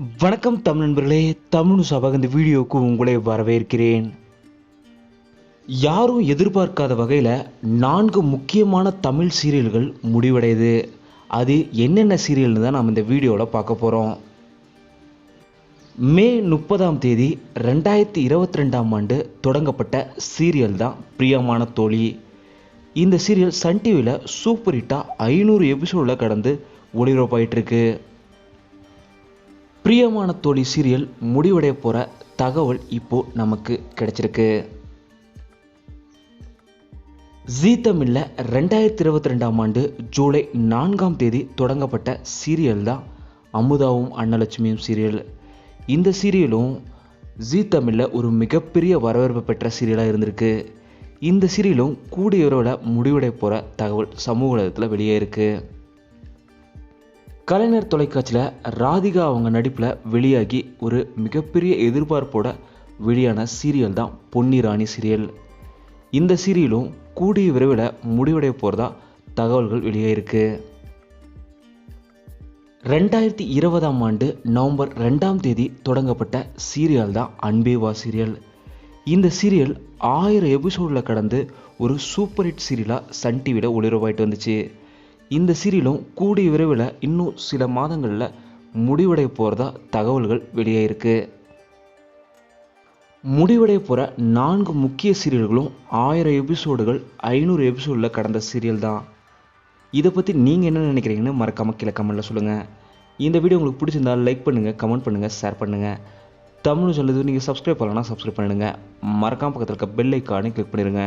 வணக்கம் தமிழ் நண்பர்களே தமிழ் சபாக இந்த வீடியோவுக்கு உங்களை வரவேற்கிறேன். யாரும் எதிர்பார்க்காத வகையில் நான்கு முக்கியமான தமிழ் சீரியல்கள் முடிவடையுது. அது என்னென்ன சீரியல்னு தான் நம்ம இந்த வீடியோவில் பார்க்க போகிறோம் மே முப்பதாம் தேதி ரெண்டாயிரத்தி இருபத்தி ரெண்டாம் ஆண்டு தொடங்கப்பட்ட சீரியல் தான் பிரியமான தோழி. இந்த சீரியல் சன் டிவியில் சூப்பர் ஹிட்டாக ஐநூறு எபிசோடில் கடந்து ஒளிபரப்பாயிட்டிருக்கு. பிரியமான தோழி சீரியல் முடிவடைய போகிற தகவல் இப்போ நமக்கு கிடைச்சிருக்கு. ஜீ தமிழில் ரெண்டாயிரத்தி இருபத்தி ரெண்டாம் ஆண்டு ஜூலை நான்காம் தேதி தொடங்கப்பட்ட சீரியல் தான் அமுதாவும் அன்னலட்சுமியும் சீரியல். இந்த சீரியலும் ஜீ தமிழில் ஒரு மிகப்பெரிய வரவேற்பு பெற்ற சீரியலாக இருந்திருக்கு. இந்த சீரியலும் கூடிய விரைவில் முடிவடைய போகிற தகவல் சமூக உலகத்தில் வெளியே இருக்குது கலைஞர் தொலைக்காட்சியில் ராதிகா அவங்க நடிப்பில் வெளியாகி ஒரு மிகப்பெரிய எதிர்பார்ப்போட வெளியான சீரியல் தான் பொன்னி ராணி சீரியல். இந்த சீரியலும் கூடிய விரைவில் முடிவடைய போகிறதா தகவல்கள் வெளியாயிருக்கு. ரெண்டாயிரத்தி இருபதாம் ஆண்டு நவம்பர் ரெண்டாம் தேதி தொடங்கப்பட்ட சீரியல் தான் அன்பேவா சீரியல். இந்த சீரியல் ஆயிரம் எபிசோடில் கடந்து ஒரு சூப்பர் ஹிட் சீரியலாக சன் டிவியில் ஒளிரவாயிட்டு வந்துச்சு. இந்த சீரியலும் கூடிய விரைவில் இன்னும் சில மாதங்களில் முடிவடைய போகிறதா தகவல்கள் வெளியாயிருக்கு முடிவடைய போகிற நான்கு முக்கிய சீரியல்களும் ஆயிரம் எபிசோடுகள் ஐநூறு எபிசோடில் கடந்த சீரியல் தான். இதை பற்றி நீங்கள் என்ன நினைக்கிறீங்கன்னு மறக்காமல் கீழே கமெண்ட்டில் சொல்லுங்கள் இந்த வீடியோ உங்களுக்கு பிடிச்சிருந்தா லைக் பண்ணுங்கள் கமெண்ட் பண்ணுங்கள் ஷேர் பண்ணுங்கள் தமிழ் சொல்லுது நீங்கள் சப்ஸ்கிரைப் பண்ணலன்னா சப்ஸ்கிரைப் பண்ணிடுங்க. மறக்காம பக்கத்தில் இருக்க பெல் ஐக்கானே கிளிக் பண்ணிடுங்க.